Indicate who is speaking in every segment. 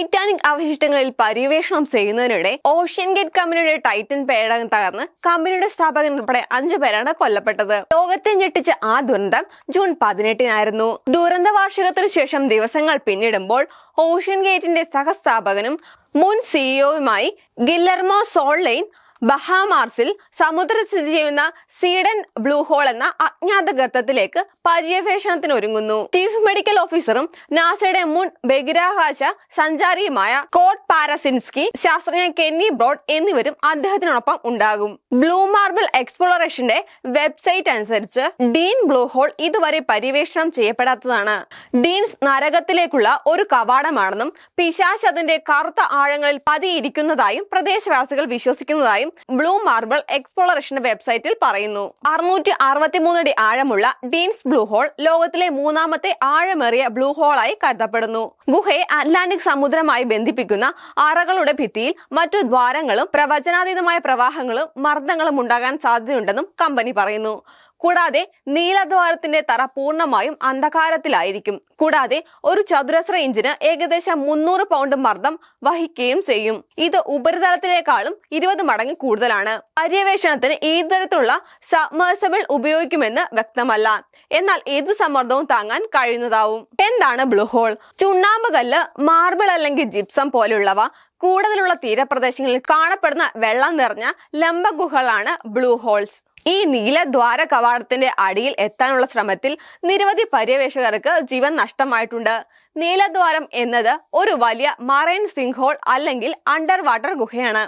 Speaker 1: Titanic അവശിഷ്ടങ്ങളിൽ പര്യവേഷണം ചെയ്യുന്നതിനിടെ ocean gate കമ്പനിയുടെ ടൈറ്റൻ പേടകം തകർന്ന് കമ്പനിയുടെ സ്ഥാപകൻ ഉൾപ്പെടെ അഞ്ചു പേരാണ് കൊല്ലപ്പെട്ടത്. ലോകത്തെ ഞെട്ടിച്ച ആ ദുരന്തം ജൂൺ പതിനെട്ടിനായിരുന്നു. ദുരന്ത വാർഷികത്തിനു ശേഷം ദിവസങ്ങൾ പിന്നിടുമ്പോൾ ഓഷ്യൻ ഗേറ്റിന്റെ സഹസ്ഥാപകനും മുൻ സിഇഒയുമായി ഗില്ലർമോ സോൾലൈൻ ബഹാമാർസിൽ സമുദ്രത്തിൽ സ്ഥിതി ചെയ്യുന്ന സീഡൻ ബ്ലൂ ഹോൾ എന്ന അജ്ഞാത ഗർത്തത്തിലേക്ക് പര്യവേഷണത്തിന് ഒരുങ്ങുന്നു ചീഫ് മെഡിക്കൽ ഓഫീസറും നാസയുടെ മുൻ ബഹിരാകാശ സഞ്ചാരിയുമായ കോട്ട് പാരസിൻസ്കി ശാസ്ത്രജ്ഞ കെന്നി ബ്രോഡ് എന്നിവരും അദ്ദേഹത്തിനൊപ്പം ഉണ്ടാകും. ബ്ലൂ മാർബിൾ എക്സ്പ്ലോറേഷന്റെ വെബ്സൈറ്റ് അനുസരിച്ച് ഡീൻ ബ്ലൂ ഹോൾ ഇതുവരെ പര്യവേഷണം ചെയ്യപ്പെടാത്തതാണ്. ഡീൻസ് നരകത്തിലേക്കുള്ള ഒരു കവാടമാണെന്നും പിശാശ് അതിന്റെ കറുത്ത ആഴങ്ങളിൽ പതിയിരിക്കുന്നതായും പ്രദേശവാസികൾ വിശ്വസിക്കുന്നതായും ബ്ലൂ മാർബിൾ എക്സ്പ്ലോറേഷന്റെ വെബ്സൈറ്റിൽ പറയുന്നു. അറുന്നൂറ്റി അറുപത്തിമൂന്ന് അടി ആഴമുള്ള ഡീൻസ് ബ്ലൂ ഹോൾ ലോകത്തിലെ മൂന്നാമത്തെ ആഴമേറിയ ബ്ലൂ ഹോളായി കരുതപ്പെടുന്നു. ഗുഹയെ അറ്റ്ലാന്റിക് സമുദ്രമായി ബന്ധിപ്പിക്കുന്ന അറകളുടെ ഭിത്തിയിൽ മറ്റു ദ്വാരങ്ങളും പ്രവചനാതീതമായ പ്രവാഹങ്ങളും മർദ്ദങ്ങളും ഉണ്ടാകാൻ സാധ്യതയുണ്ടെന്നും കമ്പനി പറയുന്നു. കൂടാതെ നീലദ്വാരത്തിന്റെ തറ പൂർണമായും അന്ധകാരത്തിലായിരിക്കും. കൂടാതെ ഒരു ചതുരശ്ര ഇഞ്ചിന് ഏകദേശം മുന്നൂറ് പൗണ്ട് മർദ്ദം വഹിക്കുകയും ചെയ്യും. ഇത് ഉപരിതലത്തിലേക്കാളും ഇരുപത് മടങ്ങ് കൂടുതലാണ്. പര്യവേഷണത്തിന് ഏതുതരത്തിലുള്ള സബ്മേഴ്സബിൾ ഉപയോഗിക്കുമെന്ന് വ്യക്തമല്ല. എന്നാൽ ഏത് സമ്മർദ്ദവും താങ്ങാൻ കഴിയുന്നതാവും. എന്താണ് ബ്ലൂ ഹോൾ? ചുണ്ണാമ്പ് കല്ല് മാർബിൾ അല്ലെങ്കിൽ ജിപ്സം പോലെയുള്ളവ കൂടുതലുള്ള തീരപ്രദേശങ്ങളിൽ കാണപ്പെടുന്ന വെള്ളം നിറഞ്ഞ ലംബഗുഹകളാണ് ബ്ലൂ ഹോൾസ്. ഈ നീല ദ്വാര കവാടത്തിന്റെ അടിയിൽ എത്താനുള്ള ശ്രമത്തിൽ നിരവധി പര്യവേഷകർക്ക് ജീവൻ നഷ്ടമായിട്ടുണ്ട്. നീലദ്വാരം എന്നത് ഒരു വലിയ മറൈൻ സിംഗ് ഹോൾ അല്ലെങ്കിൽ അണ്ടർ വാട്ടർ ഗുഹയാണ്.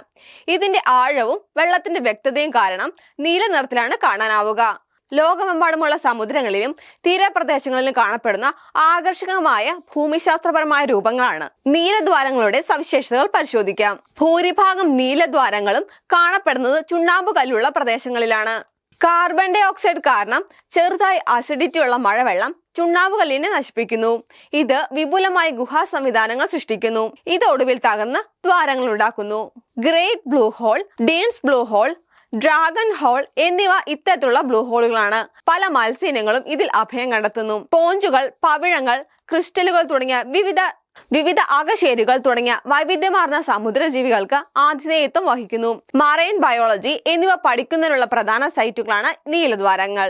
Speaker 1: ഇതിന്റെ ആഴവും വെള്ളത്തിന്റെ വ്യക്തതയും കാരണം നീല നിറത്തിലാണ് കാണാനാവുക. ലോകമെമ്പാടുമുള്ള സമുദ്രങ്ങളിലും തീരപ്രദേശങ്ങളിലും കാണപ്പെടുന്ന ആകർഷകമായ ഭൂമിശാസ്ത്രപരമായ രൂപങ്ങളാണ്. നീലദ്വാരങ്ങളുടെ സവിശേഷതകൾ പരിശോധിക്കാം. ഭൂരിഭാഗം നീലദ്വാരങ്ങളും കാണപ്പെടുന്നത് ചുണ്ണാമ്പ് കല്ലുള്ള പ്രദേശങ്ങളിലാണ്. കാർബൺ ഡൈ ഓക്സൈഡ് കാരണം ചെറുതായി അസിഡിറ്റി ഉള്ള മഴവെള്ളം ചുണ്ണാവ് കല്ലിനെ നശിപ്പിക്കുന്നു. ഇത് വിപുലമായ ഗുഹാ സംവിധാനങ്ങൾ സൃഷ്ടിക്കുന്നു. ഇത് ഒടുവിൽ തകർന്ന് ദ്വാരങ്ങൾ ഉണ്ടാക്കുന്നു. Great Blue Hole Dean's Blue Hole Dragon Hole എന്നിവ ഇത്തരത്തിലുള്ള ബ്ലൂ ഹോളുകളാണ് പല മത്സ്യങ്ങളും ഇതിൽ അഭയം കണ്ടെത്തുന്നു. പോഞ്ചുകൾ പവിഴങ്ങൾ ക്രിസ്റ്റലുകൾ തുടങ്ങിയ വിവിധ വിവിധ അകശേരികൾ തുടങ്ങിയ വൈവിധ്യമാർന്ന സമുദ്രജീവികൾക്ക് ആതിഥേയത്വം വഹിക്കുന്നു. മറൈൻ ബയോളജി എന്നിവ പഠിക്കുന്നതിനുള്ള പ്രധാന സൈറ്റുകളാണ് നീലദ്വാരങ്ങൾ.